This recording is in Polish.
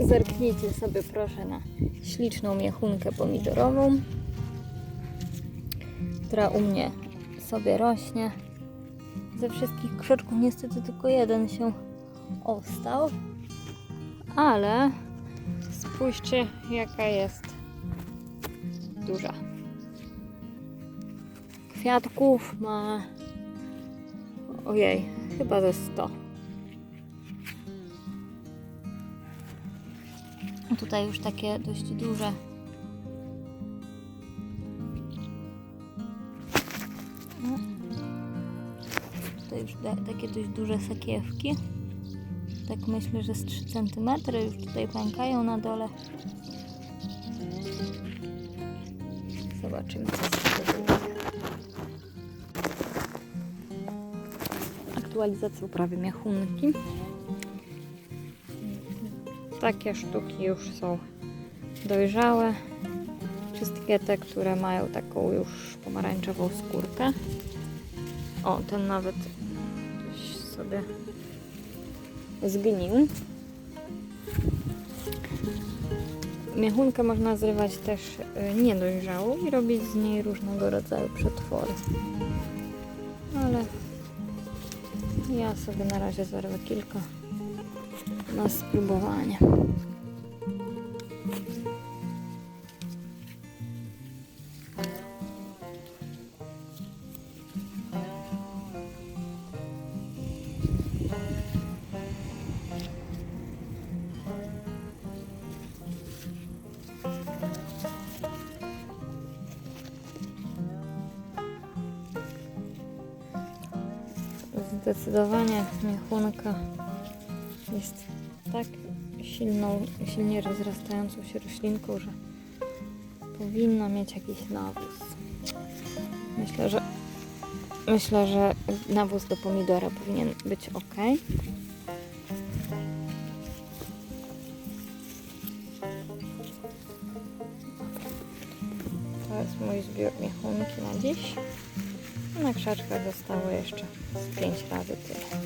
Zerknijcie sobie proszę na śliczną miechunkę pomidorową, która u mnie sobie rośnie. Ze wszystkich krzoczków niestety tylko jeden się ostał, ale spójrzcie jaka jest duża. Kwiatków ma ojej, chyba ze 100. Tutaj już takie dość duże. No. Tutaj już takie dość duże sakiewki. Tak myślę, że z 3 cm już tutaj pękają na dole. Zobaczymy co tego wyjdzie. Aktualizacja uprawy miechunki. Takie sztuki już są dojrzałe. Wszystkie te, które mają taką już pomarańczową skórkę. O, ten nawet sobie zgnił. Miechunkę można zrywać też y, niedojrzałą i robić z niej różnego rodzaju przetwory. Ale ja sobie na razie zerwę kilka na spróbowanie. Zdecydowanie miechunka jest tak silną, silnie rozrastającą się roślinką, że powinna mieć jakiś nawóz. Myślę, że myślę, że nawóz do pomidora powinien być ok. To jest mój zbiór miechunki na dziś. Na krzaczkach zostało jeszcze z 5 razy tyle.